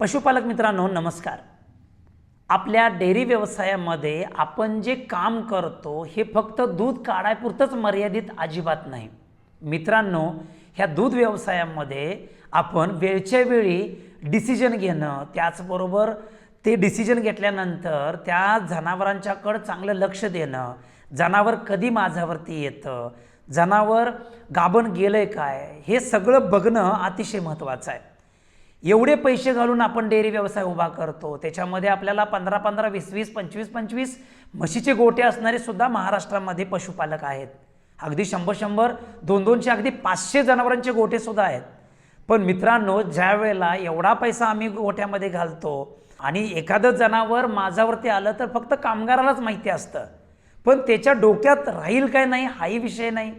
पशुपालक मित्रांनो नमस्कार. आपल्या डेअरी व्यवसायामध्ये आपण जे काम करतो हे फक्त दूध काढायपुरतंच मर्यादित अजिबात नाही. मित्रांनो ह्या दूध व्यवसायामध्ये आपण वेळच्या वेळी डिसिजन घेणं त्याचबरोबर ते डिसिजन घेतल्यानंतर त्या जनावरांच्याकडं चांगलं लक्ष देणं जनावर कधी माझ्यावरती येतं जनावर गाभण आहे काय हे सगळं बघणं अतिशय महत्त्वाचं आहे. एवढे पैसे घालून आपण डेअरी व्यवसाय उभा करतो. त्याच्यामध्ये आपल्याला पंधरा पंधरा वीस वीस पंचवीस पंचवीस म्हशीचे गोटे असणारे सुद्धा महाराष्ट्रामध्ये पशुपालक आहेत. अगदी शंभर शंभर दोन दोनशे अगदी पाचशे जनावरांचे गोटे सुद्धा आहेत. पण मित्रांनो ज्या वेळेला एवढा पैसा आम्ही गोट्यामध्ये घालतो आणि एखादं जनावर माझ्यावरती आलं तर फक्त कामगारालाच माहिती असतं. पण त्याच्या डोक्यात राहील काय नाही हाही विषय नाही.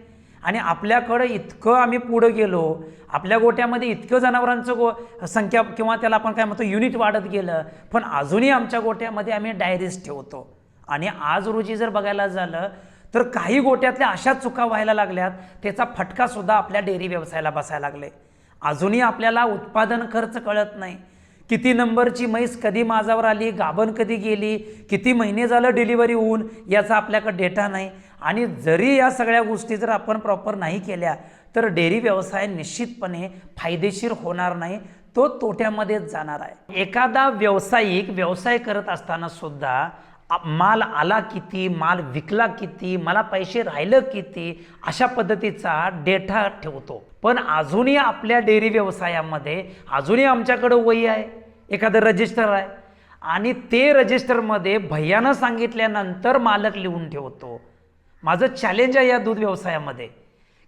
आणि आपल्याकडं इतकं आम्ही पुढं गेलो आपल्या गोट्यामध्ये इतकं जनावरांचं गो संख्या किंवा त्याला आपण काय म्हणतो युनिट वाढत गेलं पण अजूनही आमच्या गोट्यामध्ये आम्ही डायरीज ठेवतो. आणि आज रोजी जर बघायला झालं तर काही गोट्यातल्या अशा चुका व्हायला लागल्यात त्याचा फटकासुद्धा आपल्या डेअरी व्यवसायाला बसायला लागले. अजूनही आपल्याला उत्पादन खर्च कळत नाही. किती नंबरची म्हैस कधी माझावर आली गाभण कधी गेली किती महिने झालं डिलिव्हरी होऊन याचा आपल्याकडे डेटा नाही. आणि जरी या सगळ्या गोष्टी जर आपण प्रॉपर नाही केल्या तर डेअरी व्यवसाय निश्चितपणे फायदेशीर होणार नाही तो तोट्यामध्येच जाणार आहे. एखादा व्यावसायिक व्यवसाय करत असताना सुद्धा माल आला किती माल विकला किती मला पैसे राहिलं किती अशा पद्धतीचा डेटा ठेवतो. पण अजूनही आपल्या डेअरी व्यवसायामध्ये अजूनही आमच्याकडं वही आहे एखादं रजिस्टर आहे. आणि ते रजिस्टरमध्ये भैयानं सांगितल्यानंतर मालक लिहून ठेवतो. माझं चॅलेंज आहे या दूध व्यवसायामध्ये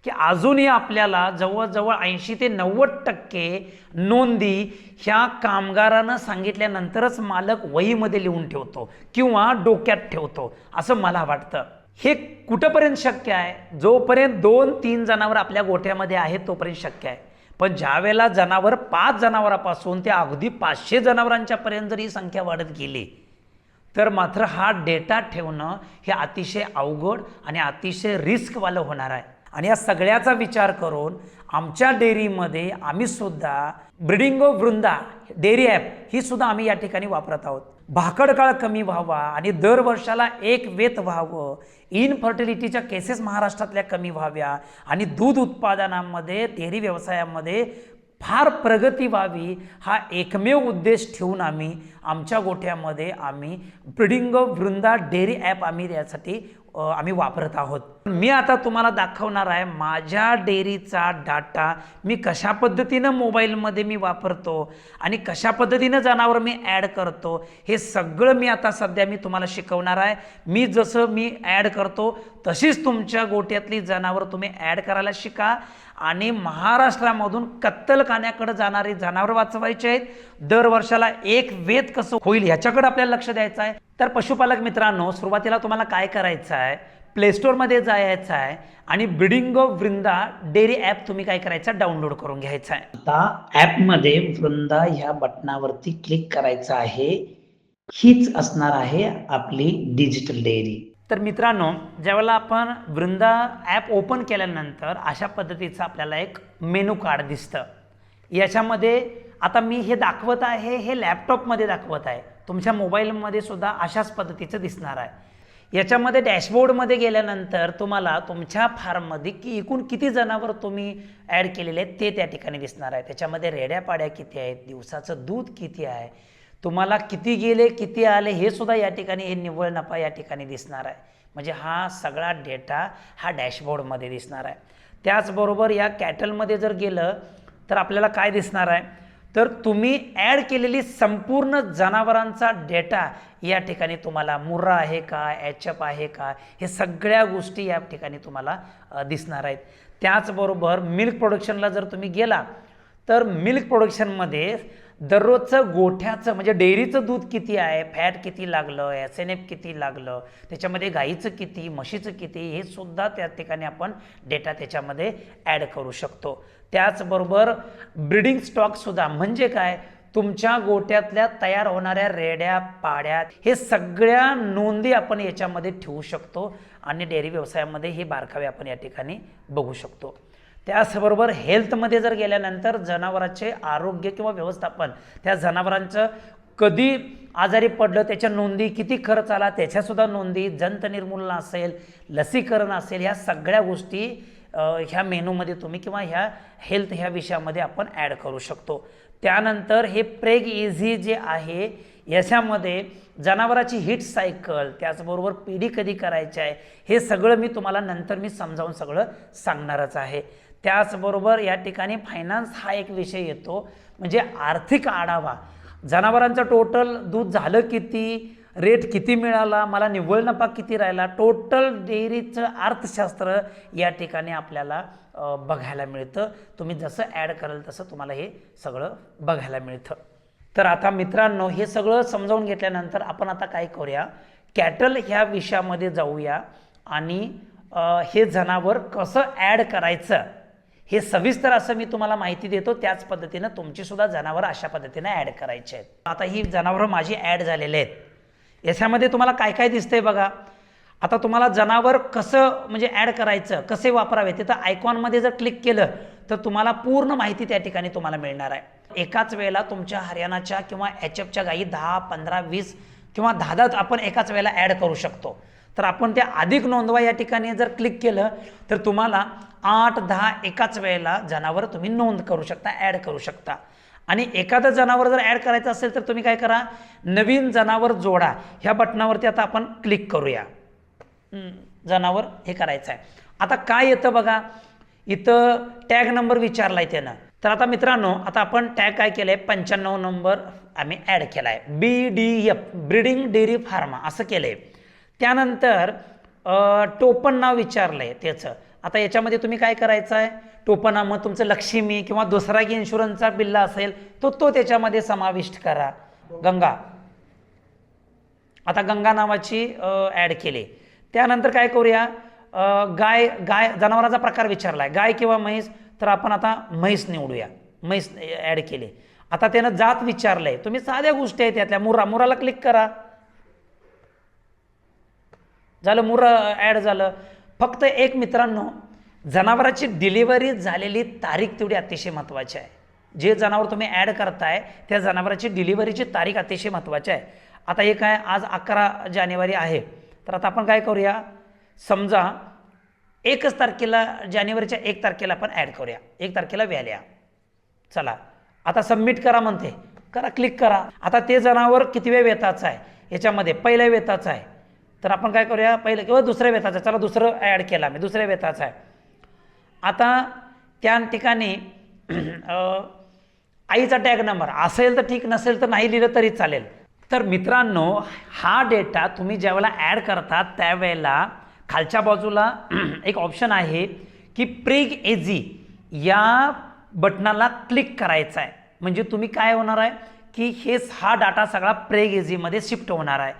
की अजूनही आपल्याला जवळजवळ ऐंशी ते नव्वद टक्के नोंदी ह्या कामगारानं सांगितल्यानंतरच मालक वहीमध्ये लिहून ठेवतो किंवा डोक्यात ठेवतो असं मला वाटतं. हे कुठंपर्यंत शक्य आहे? जोपर्यंत दोन तीन जनावर आपल्या गोठ्यामध्ये आहेत तोपर्यंत शक्य आहे. पण ज्या वेळेला जनावर पाच जनावरापासून ते अगदी पाचशे जनावरांच्यापर्यंत जर ही संख्या वाढत गेली तर मात्र हा डेटा ठेवणं हे अतिशय अवघड आणि अतिशय रिस्कवालं होणार आहे. आणि या सगळ्याचा विचार करून आमच्या डेअरीमध्ये आम्ही सुद्धा ब्रिडिंगो वृंदा डेअरी ॲप ही सुद्धा आम्ही या ठिकाणी वापरत आहोत. भाकड काळ कमी व्हावा आणि दर वर्षाला एक वेत व्हावं इनफर्टिलिटीच्या केसेस महाराष्ट्रातल्या कमी व्हाव्या आणि दूध उत्पादनामध्ये डेअरी व्यवसायामध्ये फार प्रगती व्हावी हा एकमेव उद्देश ठेवून आम्ही आमच्या गोठ्यामध्ये आम्ही ब्रिडिंग वृंदा डेअरी ॲप आम्ही यासाठी आम्ही वापरत आहोत. मी आता तुम्हाला दाखवणार आहे माझ्या डेअरीचा डाटा मी कशा पद्धतीनं मोबाईलमध्ये मी वापरतो आणि कशा पद्धतीनं जनावर मी ॲड करतो हे सगळं मी आता सध्या मी तुम्हाला शिकवणार आहे. मी जसं मी ॲड करतो तशीच तुमच्या गोट्यातली जनावर तुम्ही ॲड करायला शिका. आणि महाराष्ट्रामधून कत्तलखान्याकडे जाणारी जनावर वाचवायची आहेत. दर वर्षाला एक वेध कसं होईल ह्याच्याकडे आपल्याला लक्ष द्यायचं आहे. तर पशुपालक मित्रांनो सुरुवातीला तुम्हाला काय करायचं आहे? प्लेस्टोरमध्ये जायचं आहे आणि breeding of Vrinda dairy app तुम्ही काय करायचं डाउनलोड करून घ्यायचं आहे. आता ॲपमध्ये वृंदा ह्या बटनावरती क्लिक करायचं आहे. हीच असणार आहे आपली डिजिटल डेअरी. तर मित्रांनो ज्यावेळेला आपण वृंदा ॲप ओपन केल्यानंतर अशा पद्धतीचं आपल्याला एक मेनू कार्ड दिसतं. याच्यामध्ये आता मी हे दाखवत आहे हे लॅपटॉपमध्ये दाखवत आहे. तुमच्या मोबाईलमध्ये सुद्धा अशाच पद्धतीचं दिसणार आहे. याच्यामध्ये डॅशबोर्डमध्ये गेल्यानंतर तुम्हाला तुमच्या फार्ममध्ये की एकूण किती जनावर तुम्ही ॲड केलेले आहेत ते त्या ठिकाणी दिसणार आहे. त्याच्यामध्ये रेड्या पाड्या किती आहेत दिवसाचं दूध किती आहे तुम्हाला किती गेले किती आले हे सुद्धा या ठिकाणी हे निव्वळ नफा या ठिकाणी दिसणार आहे. म्हणजे हा सगळा डेटा हा डॅशबोर्डमध्ये दिसणार आहे. त्याचबरोबर या कॅटलमध्ये जर गेलं तर आपल्याला काय दिसणार आहे? तर तुम्ही ॲड केलेली संपूर्ण जनावरांचा डेटा या ठिकाणी तुम्हाला मुर्रा आहे का एचअप आहे का हे सगळ्या गोष्टी या ठिकाणी तुम्हाला दिसणार आहेत. त्याचबरोबर मिल्क प्रोडक्शनला जर तुम्ही गेला तर मिल्क प्रोडक्शनमध्ये दररोजचं गोठ्याचं म्हणजे डेअरीचं दूध किती आहे फॅट किती लागलं एस एन एफ किती लागलं त्याच्यामध्ये गाईचं किती म्हशीचं किती हे सुद्धा त्या ठिकाणी आपण डेटा त्याच्यामध्ये ॲड करू शकतो. त्याचबरोबर ब्रिडिंग स्टॉकसुद्धा म्हणजे काय? तुमच्या गोट्यातल्या तयार होणाऱ्या रेड्या पाड्या हे सगळ्या नोंदी आपण याच्यामध्ये ठेवू शकतो आणि डेअरी व्यवसायामध्ये हे बारकावे आपण या ठिकाणी बघू शकतो. त्याचबरोबर हेल्थमध्ये जर गेल्यानंतर जनावरांचे आरोग्य किंवा व्यवस्थापन त्या जनावरांचं कधी आजारी पडलं त्याच्या नोंदी किती खर्च आला त्याच्यासुद्धा नोंदी जंत निर्मूलन असेल लसीकरण असेल ह्या सगळ्या गोष्टी ह्या मेनूमध्ये तुम्ही किंवा ह्या हेल्थ ह्या विषयामध्ये आपण ॲड करू शकतो. त्यानंतर हे प्रेग इझी जे आहे याच्यामध्ये जनावराची हिट सायकल त्याचबरोबर पिढी कधी करायची आहे हे सगळं मी तुम्हाला नंतर मी समजावून सगळं सांगणारच आहे. त्याचबरोबर या ठिकाणी फायनान्स हा एक विषय येतो. म्हणजे आर्थिक आढावा. जनावरांचं टोटल दूध झालं किती? रेट किती मिळाला? मला निव्वळ नफा किती राहिला? टोटल डेअरीचं अर्थशास्त्र या ठिकाणी आपल्याला बघायला मिळतं. तुम्ही जसं ॲड कराल तसं तुम्हाला हे सगळं बघायला मिळतं. तर आता मित्रांनो हे सगळं समजावून घेतल्यानंतर आपण आता काय करूया? कॅटल ह्या विषयामध्ये जाऊया. आणि हे जनावर कसं ॲड करायचं? हे सविस्तर असं मी तुम्हाला माहिती देतो त्याच पद्धतीनं तुमचीसुद्धा जनावरं अशा पद्धतीनं ॲड करायचे आहेत. आता ही जनावरं माझी ॲड झालेले आहेत. याच्यामध्ये तुम्हाला काय काय दिसतंय बघा. आता तुम्हाला जनावर कसं म्हणजे ॲड करायचं कसे वापरावे तिथं आयकॉनमध्ये जर क्लिक केलं तर तुम्हाला पूर्ण माहिती त्या ठिकाणी तुम्हाला मिळणार आहे. एकाच वेळेला तुमच्या हरियाणाच्या किंवा एच एफच्या गायी दहा पंधरा वीस किंवा दहा दहा आपण एकाच वेळेला ॲड करू शकतो. तर आपण त्या अधिक नोंदवा या ठिकाणी जर क्लिक केलं तर तुम्हाला आठ दहा एकाच वेळेला जनावर तुम्ही नोंद करू शकता ॲड करू शकता. आणि एखादं जनावर जर ॲड करायचं असेल तर तुम्ही काय करा नवीन जनावर जोडा. ह्या बटनावरती आता आपण क्लिक करूया. जनावर हे करायचं आहे आता काय येतं बघा? इथं टॅग नंबर विचारला आहे त्यानं. तर आता मित्रांनो आता आपण टॅग काय केलं आहे पंच्याण्णव नंबर आम्ही ॲड केला आहे B D F breeding dairy pharma असं केलं आहे त्यानंतर टोपण नाव विचारलं आहे त्याचं. आता याच्यामध्ये तुम्ही काय करायचं आहे टोपनामं मग तुमचं लक्ष्मी किंवा दुसरा की इन्शुरन्सचा बिल्ला असेल तो तो त्याच्यामध्ये समाविष्ट करा. गंगा. आता गंगा नावाची ॲड केली. त्यानंतर काय करूया? गाय गाय जनावराचा प्रकार विचारला आहे गाय किंवा म्हैस तर आपण आता म्हैस निवडूया. म्हैस ॲड केली. आता त्यानं जात विचारलं आहे तुम्ही साध्या गोष्टी आहेत त्यातल्या. मुरा मुराला क्लिक करा. झालं मुरा ॲड झालं. फक्त एक मित्रांनो जनावराची डिलिव्हरी झालेली तारीख तेवढी अतिशय महत्त्वाची आहे. जे जनावर तुम्ही ॲड करताय त्या जनावराची डिलिव्हरीची तारीख अतिशय महत्त्वाची आहे. आता हे काय आज अकरा जानेवारी आहे. तर आता आपण काय करूया? समजा एकच तारखेला जानेवारीच्या एक तारखेला आपण ॲड करूया. एक तारखेला व्हॅल्या चला. आता सबमिट करा म्हणते. करा क्लिक करा. आता ते जनावर कितव्या वेताचं आहे? याच्यामध्ये पहिल्या वेताचं आहे. तर आपण काय करूया पहिलं किंवा दुसऱ्या वेताचा चला दुसरं ॲड केला मी दुसऱ्या वेताचा आहे. आता त्या ठिकाणी आईचा टॅग नंबर असेल तर ठीक नसेल तर नाही लिहिलं तरी चालेल. तर मित्रांनो हा डेटा तुम्ही ज्यावेळेला ॲड करतात त्यावेळेला खालच्या बाजूला एक ऑप्शन आहे की प्रेग एजी या बटनाला क्लिक करायचं आहे. म्हणजे तुम्ही काय होणार आहे की हेच हा डाटा सगळा प्रेग एजीमध्ये शिफ्ट होणार आहे.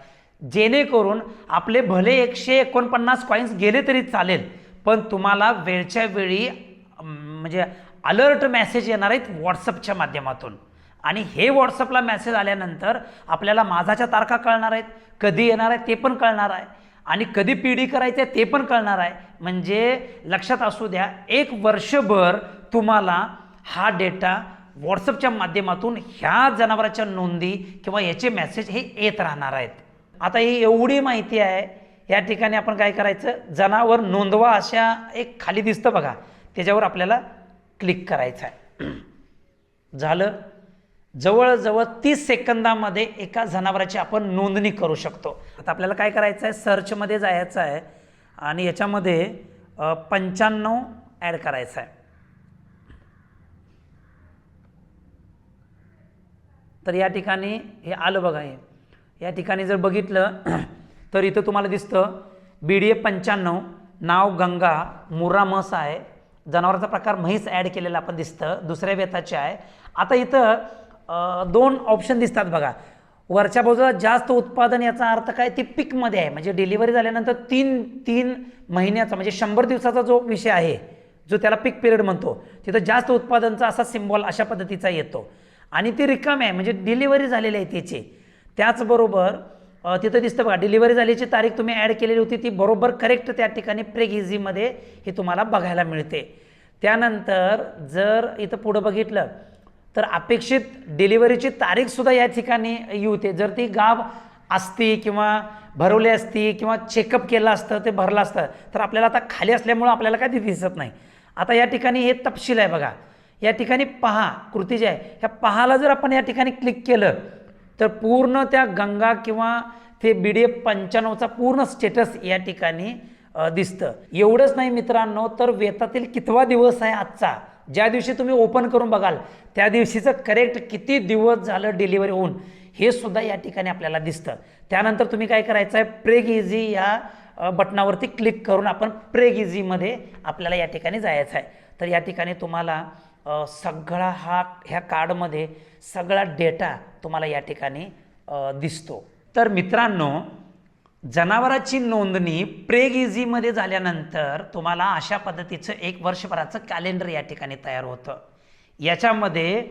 जेणेकरून आपले भले एकशे एकोणपन्नास कॉईन्स गेले तरी चालेल पण तुम्हाला वेळच्या वेळी म्हणजे अलर्ट मेसेज येणार आहेत व्हॉट्सअपच्या माध्यमातून. आणि हे व्हॉट्सअपला मेसेज आल्यानंतर आपल्याला माझाच्या तारखा कळणार आहेत कधी येणार आहे ते पण कळणार आहे. आणि कधी पीडी करायचं आहे ते पण कळणार आहे. म्हणजे लक्षात असू द्या एक वर्षभर तुम्हाला हा डेटा व्हॉट्सअपच्या माध्यमातून ह्या जनावराच्या नोंदी किंवा याचे मेसेज हे येत राहणार आहेत. आता ही एवढी माहिती आहे या ठिकाणी आपण काय करायचं? जनावर नोंदवा अशा एक खाली दिसतं बघा. त्याच्यावर आपल्याला क्लिक करायचं आहे. झालं. जवळजवळ तीस सेकंदामध्ये एका जनावराची आपण नोंदणी करू शकतो. आता आपल्याला काय करायचं आहे? सर्चमध्ये जायचं आहे आणि याच्यामध्ये पंच्याण्णव ॲड करायचं आहे. तर या ठिकाणी हे आलं बघा हे. या ठिकाणी जर बघितलं तर इथं तुम्हाला दिसतं बी डी ए पंच्याण्णव नाव गंगा मुर्रा म्हस आहे. जनावराचा प्रकार म्हैस ॲड केलेला आपण दिसतं दुसऱ्या वेताचे आहे. आता इथं दोन ऑप्शन दिसतात बघा. वरच्या बाजूला जास्त उत्पादन याचा अर्थ काय? ते पीकमध्ये आहे. म्हणजे डिलिव्हरी झाल्यानंतर तीन तीन महिन्याचा म्हणजे शंभर दिवसाचा जो विषय आहे जो त्याला पीक पिरियड म्हणतो तिथं जास्त उत्पादनचा असा सिम्बॉल अशा पद्धतीचा येतो. आणि ती रिकामी आहे. म्हणजे डिलिव्हरी झालेली आहे त्याची. त्याचबरोबर तिथं दिसतं बघा डिलिव्हरी झाल्याची तारीख तुम्ही ॲड केलेली होती ती बरोबर करेक्ट त्या ठिकाणी प्रेग इझीमध्ये ही तुम्हाला बघायला मिळते. त्यानंतर जर इथं पुढं बघितलं तर अपेक्षित डिलिव्हरीची तारीखसुद्धा या ठिकाणी येऊते जर ती गाभ असती किंवा भरवली असती किंवा चेकअप केलं असतं ते भरलं असतं तर आपल्याला आता खाली असल्यामुळं आपल्याला काय ते दिसत नाही. आता या ठिकाणी हे तपशील आहे बघा. या ठिकाणी पहा कृती जी आहे ह्या पहाला जर आपण या ठिकाणी क्लिक केलं तर पूर्ण त्या गंगा किंवा ते बी डी एफ पंच्याण्णवचा पूर्ण स्टेटस या ठिकाणी दिसतं. एवढंच नाही मित्रांनो तर वेतातील कितवा दिवस आहे आजचा? ज्या दिवशी तुम्ही ओपन करून बघाल त्या दिवशीचं करेक्ट किती दिवस झालं डिलिव्हरी होऊन हे सुद्धा या ठिकाणी आपल्याला दिसतं. त्यानंतर तुम्ही काय करायचं आहे प्रेग इझी या बटनावरती क्लिक करून आपण प्रेग इझीमध्ये आपल्याला या ठिकाणी जायचं आहे. तर या ठिकाणी तुम्हाला सगळा हा ह्या कार्डमध्ये सगळा डेटा तुम्हाला या ठिकाणी दिसतो. तर मित्रांनो जनावराची नोंदणी प्रेग इझीमध्ये झाल्यानंतर तुम्हाला अशा पद्धतीचं एक वर्षभराचं कॅलेंडर या ठिकाणी तयार होतं. याच्यामध्ये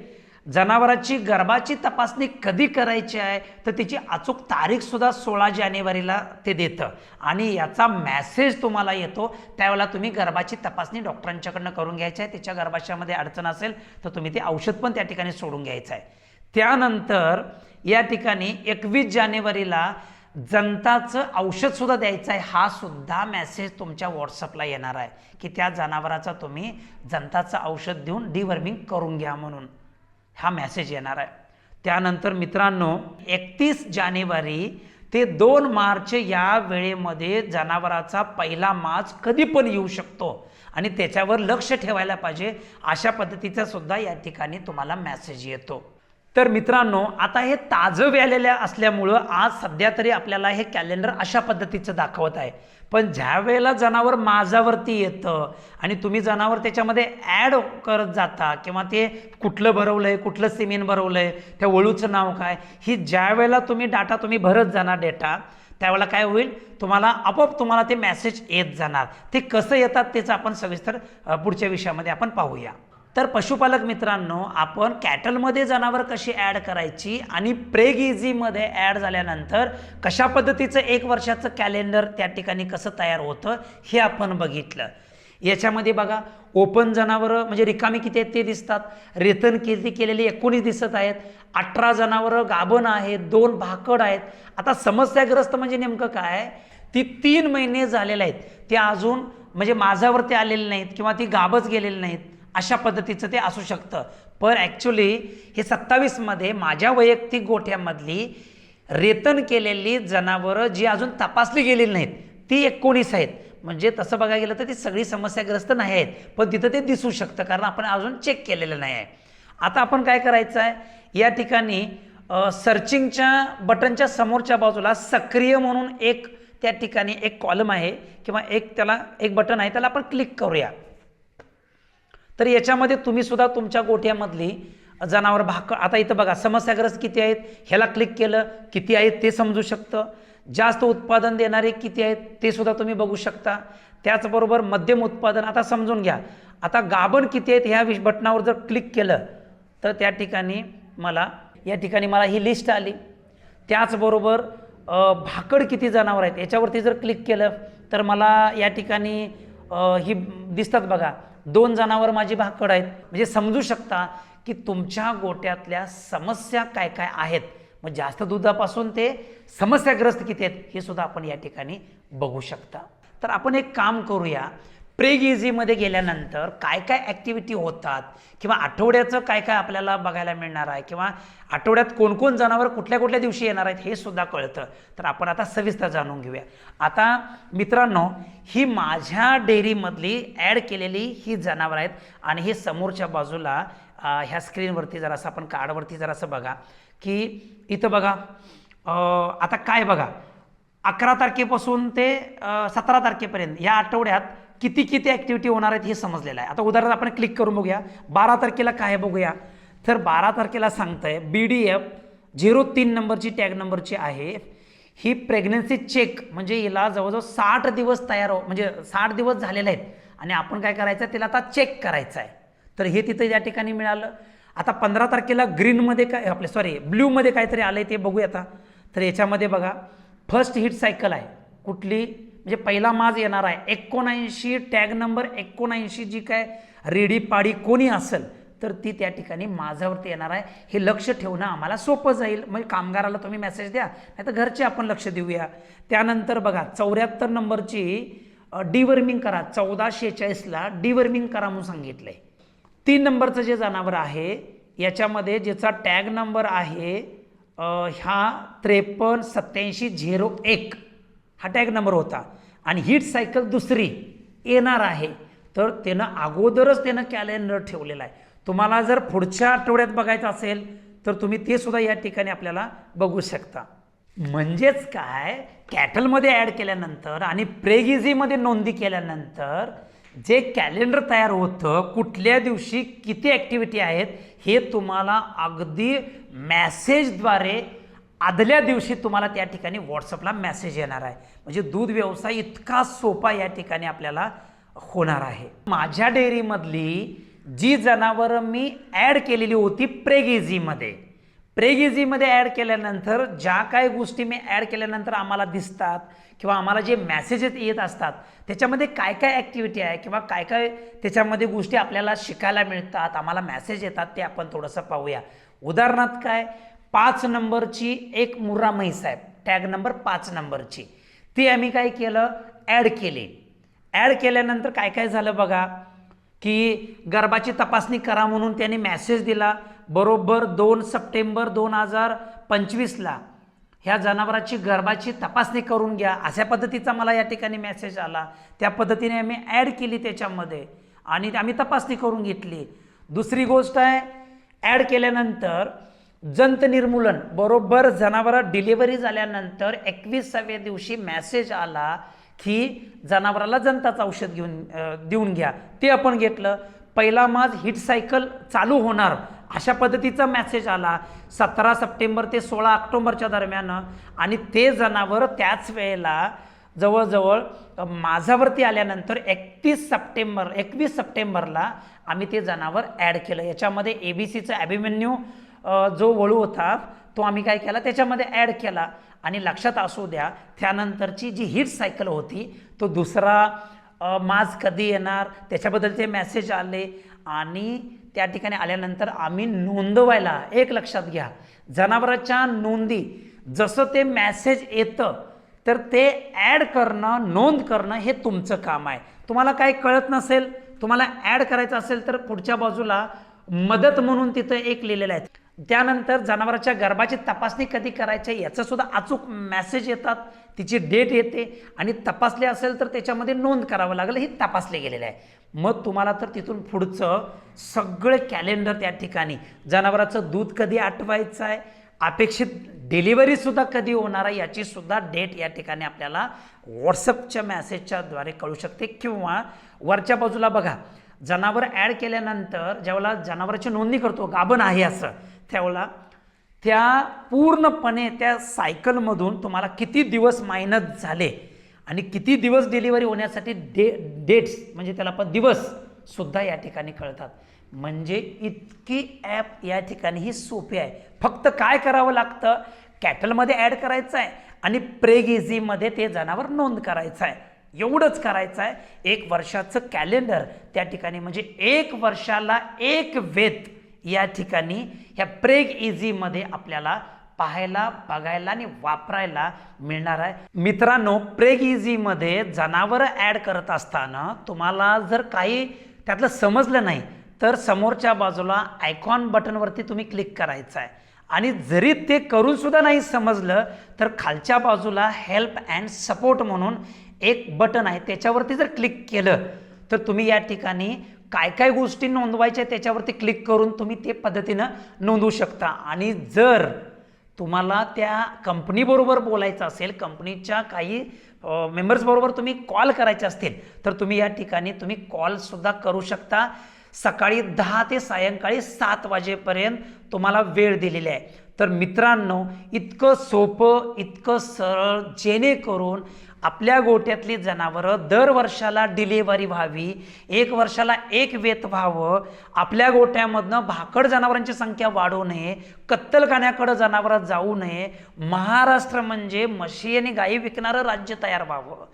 जनावराची गर्भाची तपासणी कधी करायची आहे? तर तिची अचूक तारीखसुद्धा सोळा जानेवारीला ते देतं. आणि याचा मॅसेज तुम्हाला येतो त्यावेळेला तुम्ही गर्भाची तपासणी डॉक्टरांच्याकडनं करून घ्यायची आहे. तिच्या गर्भाशयामध्ये अडचण असेल तर तुम्ही ते औषध पण त्या ठिकाणी सोडून घ्यायचं आहे. त्यानंतर या ठिकाणी एकवीस जानेवारीला जनताचं औषधसुद्धा द्यायचं आहे. हा सुद्धा मेसेज तुमच्या व्हॉट्सअपला येणार आहे. की त्या जनावराचा तुम्ही जनताचं औषध देऊन डिवर्मिंग करून घ्या म्हणून. हा मेसेज येणार आहे. त्यानंतर मित्रांनो एकतीस जानेवारी ते दोन मार्च या वेळेमध्ये जनावराचा पहिला मास कधी पण येऊ शकतो आणि त्याच्यावर लक्ष ठेवायला पाहिजे अशा पद्धतीचा सुद्धा या ठिकाणी तुम्हाला मेसेज येतो. तर मित्रांनो आता हे ताजं व्यालेल्या असल्यामुळं आज सध्या तरी आपल्याला हे कॅलेंडर अशा पद्धतीचं दाखवत आहे. पण ज्या वेळेला जनावर माझावरती येतं आणि तुम्ही जनावर त्याच्यामध्ये ॲड करत जाता किंवा ते कुठलं भरवलं आहे कुठलं सिमेंट भरवलं आहे त्या वळूचं नाव काय ही ज्या वेळेला तुम्ही डाटा तुम्ही भरत जाणार डेटा त्यावेळेला काय होईल? तुम्हाला आपोआप तुम्हाला ते मेसेज येत जाणार. ते कसं येतात त्याचं आपण सविस्तर पुढच्या विषयामध्ये आपण पाहूया. तर पशुपालक मित्रांनो आपण कॅटलमध्ये जनावर कशी ॲड करायची आणि प्रेग इझीमध्ये ॲड झाल्यानंतर कशा पद्धतीचं एक वर्षाचं कॅलेंडर त्या ठिकाणी कसं तयार होतं हे आपण बघितलं. याच्यामध्ये बघा ओपन जनावरं म्हणजे रिकामी किती आहेत ते दिसतात. रेतन किती केलेली एकोणीस दिसत आहेत. अठरा जनावरं गाभण आहेत दोन भाकड आहेत. आता समस्याग्रस्त म्हणजे नेमकं काय? ती तीन महिने झालेले आहेत. ते अजून म्हणजे माझ्यावरती आलेले नाहीत किंवा ती गाभच गेलेली नाहीत. अशा पद्धतीचं ते असू शकतं. पण ॲक्च्युली हे सत्तावीसमध्ये माझ्या वैयक्तिक गोठ्यामधली रेतन केलेली जनावरं जी अजून तपासली गेलेली नाहीत ती एकोणीस आहेत. म्हणजे तसं बघायला गेलं तर ती सगळी समस्याग्रस्त नाही आहेत पण तिथं ते दिसू शकतं कारण आपण अजून चेक केलेलं नाही आहे. आता आपण काय करायचं आहे? या ठिकाणी सर्चिंगच्या बटनच्या समोरच्या बाजूला सक्रिय म्हणून एक त्या ठिकाणी एक कॉलम आहे किंवा एक त्याला एक बटन आहे त्याला आपण क्लिक करूया. तर याच्यामध्ये तुम्ही सुद्धा तुमच्या गोठ्यामधली जनावर भाक आता इथं बघा समस्याग्रस्त किती आहेत? ह्याला क्लिक केलं किती आहेत ते समजू शकतं. जास्त उत्पादन देणारे किती आहेत ते सुद्धा तुम्ही बघू शकता. त्याचबरोबर मध्यम उत्पादन आता समजून घ्या. आता गाभण किती आहेत ह्या विश बटनावर जर क्लिक केलं तर त्या ठिकाणी मला या ठिकाणी मला ही लिस्ट आली. त्याचबरोबर भाकड किती जनावर आहेत? याच्यावरती जर क्लिक केलं तर मला या ठिकाणी ही दिसतात बघा. दोन जनावर माझी भाकड आहेत. म्हणजे समजू शकता की तुमच्या गोट्यातल्या समस्या काय काय आहेत. मग जास्त दुधापासून ते समस्याग्रस्त किती आहेत हे सुद्धा आपण या ठिकाणी बघू शकता. तर आपण एक काम करूया. प्रेग इझीमध्ये गेल्यानंतर काय काय ॲक्टिव्हिटी होतात? किंवा आठवड्याचं काय काय आपल्याला बघायला मिळणार आहे? किंवा आठवड्यात कोणकोण जनावर कुठल्या कुठल्या दिवशी येणार आहेत हे सुद्धा कळतं. तर आपण आता सविस्तर जाणून घेऊया. आता मित्रांनो ही माझ्या डेअरीमधली ॲड केलेली ही जनावर आहेत आणि हे समोरच्या बाजूला ह्या स्क्रीनवरती जरासं आपण कार्डवरती जरासं बघा. की इथं बघा आता काय बघा? अकरा तारखेपासून ते सतरा तारखेपर्यंत या आठवड्यात किती किती ॲक्टिव्हिटी होणार आहेत हे समजलेलं आहे. आता उदाहरणार्थ आपण क्लिक करून बघूया. बारा तारखेला काय आहे बघूया. तर बारा तारखेला सांगतंय बी डी एफ झिरो तीन नंबरची टॅग नंबरची आहे. ही प्रेग्नन्सी चेक म्हणजे हिला जवळजवळ साठ दिवस तयार हो म्हणजे साठ दिवस झालेले आहेत. आणि आपण काय करायचं आहे तिला आता चेक करायचं आहे तर हे तिथं या ठिकाणी मिळालं. आता पंधरा तारखेला ग्रीनमध्ये काय आपले सॉरी ब्ल्यूमध्ये काहीतरी आलं आहे ते बघूया आता. तर याच्यामध्ये बघा फर्स्ट हिट सायकल आहे. कुठली? म्हणजे पहिला माज येणार आहे. एकोणऐंशी टॅग नंबर एकोणऐंशी जी काय रेडी पाडी कोणी असेल तर ती त्या ठिकाणी माझ्यावरती येणार आहे. हे लक्ष ठेवणं आम्हाला सोपं जाईल. म्हणजे कामगाराला तुम्ही मेसेज द्या नाही तर घरचे आपण लक्ष देऊया. त्यानंतर बघा चौऱ्याहत्तर नंबरची डिवर्मिंग करा. चौदा शेहेचाळीसला डिवर्मिंग करा म्हणून सांगितलं आहे तीन नंबरचं जे जनावर आहे याच्यामध्ये ज्याचा टॅग नंबर आहे ह्या त्रेपन्न सत्याऐंशी झिरो एक. हा टॅग नंबर होता. आणि हीट सायकल दुसरी. येणार आहे. तर त्यानं अगोदरच त्यानं कॅलेंडर ठेवलेलं आहे. तुम्हाला जर पुढच्या आठवड्यात बघायचं असेल तर तुम्ही ते सुद्धा या ठिकाणी आपल्याला बघू शकता. म्हणजेच काय? कॅटलमध्ये ॲड केल्यानंतर आणि प्रेगिझीमध्ये नोंदी केल्यानंतर जे कॅलेंडर तयार होतं कुठल्या दिवशी किती ॲक्टिव्हिटी आहेत हे तुम्हाला अगदी मॅसेजद्वारे आदल्या दिवशी तुम्हाला त्या ठिकाणी व्हॉट्सअपला मेसेज येणार आहे. म्हणजे दूध व्यवसाय इतका सोपा या ठिकाणी आपल्याला होणार आहे. माझ्या डेअरीमधली जी जनावरं मी ॲड केलेली होती प्रेगेझीमध्ये प्रेगेझीमध्ये ॲड केल्यानंतर ज्या काय गोष्टी मी ॲड केल्यानंतर आम्हाला दिसतात किंवा आम्हाला जे मॅसेजेस येत असतात त्याच्यामध्ये काय काय ॲक्टिव्हिटी आहे किंवा काय काय त्याच्यामध्ये गोष्टी आपल्याला शिकायला मिळतात आम्हाला मॅसेज येतात ते आपण थोडंसं पाहूया. उदाहरणार्थ काय? पाच नंबरची एक मुर्रा म्हैस आहे टॅग नंबर पाच नंबरची. ती आम्ही काय केलं? ॲड केली. ॲड केल्यानंतर काय काय झालं बघा? की गर्भाची तपासणी करा म्हणून त्यांनी मेसेज दिला. बरोबर दोन सप्टेंबर दोन हजार पंचवीसला ह्या जनावराची गर्भाची तपासणी करून घ्या. अशा पद्धतीचा मला या ठिकाणी मेसेज आला. त्या पद्धतीने आम्ही ॲड केली त्याच्यामध्ये. आणि आम्ही तपासणी करून घेतली. दुसरी गोष्ट आहे ॲड केल्यानंतर जंत निर्मूलन बरोबर जनावर डिलिव्हरी झाल्यानंतर एकवीसाव्या दिवशी मॅसेज आला की जनावराला जंताचं औषध घेऊन देऊन घ्या. ते आपण घेतलं. पहिला माज हिट सायकल चालू होणार. अशा पद्धतीचा मॅसेज आला. सतरा सप्टेंबर ते सोळा ऑक्टोबरच्या दरम्यान आणि ते जनावर त्याच वेळेला जवळजवळ माझ्यावरती आल्यानंतर एकतीस सप्टेंबर एकवीस सप्टेंबरला आम्ही ते जनावर ॲड केलं. याच्यामध्ये ए बी सीचं ॲबिमेन्यू जो वळू होता तो आम्ही काय केला? त्याच्यामध्ये ॲड केला. आणि लक्षात असू द्या त्यानंतरची जी हिट सायकल होती तो दुसरा माज कधी येणार? त्याच्याबद्दलचे मेसेज आले. आणि त्या ठिकाणी आल्यानंतर आम्ही नोंदवायला एक लक्षात घ्या. जनावराच्या नोंदी जसं ते मॅसेज येतं तर ते ॲड करणं नोंद करणं हे तुमचं काम आहे. तुम्हाला काही कळत नसेल तुम्हाला ॲड करायचं असेल तर पुढच्या बाजूला मदत म्हणून तिथं एक लिहिलेलं आहे. त्यानंतर जनावराच्या गर्भाची तपासणी कधी करायची याचं सुद्धा अचूक मेसेज येतात. तिची डेट येते आणि तपासले असेल तर त्याच्यामध्ये नोंद करावं लागेल हे तपासले गेलेलं आहे. मग तुम्हाला तर तिथून पुढचं सगळं कॅलेंडर त्या ठिकाणी. जनावराचं दूध कधी आटवायचं आहे? अपेक्षित डिलिव्हरीसुद्धा कधी होणार आहे? याचीसुद्धा डेट या ठिकाणी आपल्याला व्हॉट्सअपच्या मॅसेजच्याद्वारे कळू शकते. किंवा वरच्या बाजूला बघा जनावर ॲड केल्यानंतर ज्यावेळेला जनावराची नोंदणी करतो गाभण आहे असं. ठेवला. त्या पूर्णपणे त्या सायकलमधून तुम्हाला किती दिवस मेहनत झाले आणि किती दिवस डिलिव्हरी होण्यासाठी डे डेट्स म्हणजे त्याला आपण दिवस सुद्धा या ठिकाणी कळतात. म्हणजे इतकी ॲप या ठिकाणी ही सोपी आहे. फक्त काय करावं लागतं? कॅटलमध्ये ॲड करायचं आहे आणि प्रेगिझीमध्ये ते जनावर नोंद करायचं आहे एवढंच करायचं आहे एक वर्षाचं कॅलेंडर त्या ठिकाणी म्हणजे एक वर्षाला एक वेत या ठिकाणी ह्या प्रेग इझीमध्ये आपल्याला पाहायला बघायला आणि वापरायला मिळणार आहे. मित्रांनो प्रेग इझीमध्ये जनावरं ॲड करत असताना तुम्हाला जर काही त्यातलं समजलं नाही तर समोरच्या बाजूला आयकॉन बटनवरती तुम्ही क्लिक करायचं आहे. आणि जरी ते करून सुद्धा नाही समजलं तर खालच्या बाजूला हेल्प अँड सपोर्ट म्हणून एक बटन आहे त्याच्यावरती जर क्लिक केलं तर तुम्ही या ठिकाणी काय काय गोष्टी नोंदवायच्या त्याच्यावरती क्लिक करून तुम्ही ते पद्धतीनं नोंदवू शकता. आणि जर तुम्हाला त्या कंपनीबरोबर बोलायचं असेल कंपनीच्या काही मेंबर्सबरोबर तुम्ही कॉल करायचे असतील तर तुम्ही या ठिकाणी तुम्ही कॉलसुद्धा करू शकता. सकाळी दहा ते सायंकाळी सात वाजेपर्यंत तुम्हाला वेळ दिलेली आहे. तर मित्रांनो इतकं सोपं इतकं सरळ जेणेकरून आपल्या गोट्यातली जनावरं दर वर्षाला डिलेवरी व्हावी एक वर्षाला एक वेत व्हावं आपल्या गोट्यामधनं भाकड जनावरांची संख्या वाढू नये कत्तलखान्याकडं जनावरं जाऊ नये महाराष्ट्र म्हणजे म्हशी आणि गायी विकणारं राज्य तयार व्हावं.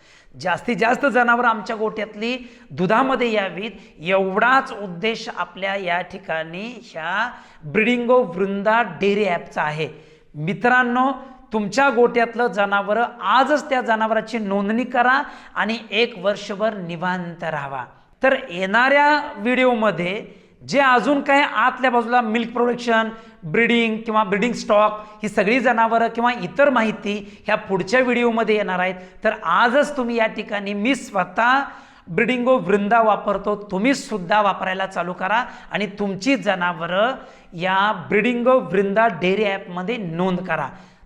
जास्तीत जास्त जनावरं आमच्या गोट्यातली दुधामध्ये यावीत एवढाच उद्देश आपल्या या ठिकाणी ह्या ब्रिडिंगो वृंदा डेअरी ॲपचा आहे. मित्रांनो तुमच्या गोट्यातलं जनावरं आजच त्या जनावराची नोंदणी करा आणि एक वर्षभर निवांत राहावा. तर येणाऱ्या व्हिडिओमध्ये जे अजून काय आतल्या बाजूला मिल्क प्रोडक्शन ब्रीडिंग किंवा ब्रीडिंग स्टॉक ही सगळी जनावरं किंवा इतर माहिती ह्या पुढच्या व्हिडिओमध्ये येणार आहेत. तर आजच तुम्ही या ठिकाणी मी स्वतः ब्रिडिंगो वृंदा वापरतो. तुम्ही सुद्धा वापरायला चालू करा आणि तुमची जनावरं या ब्रिडिंगो वृंदा डेअरी ॲपमध्ये नोंद करा.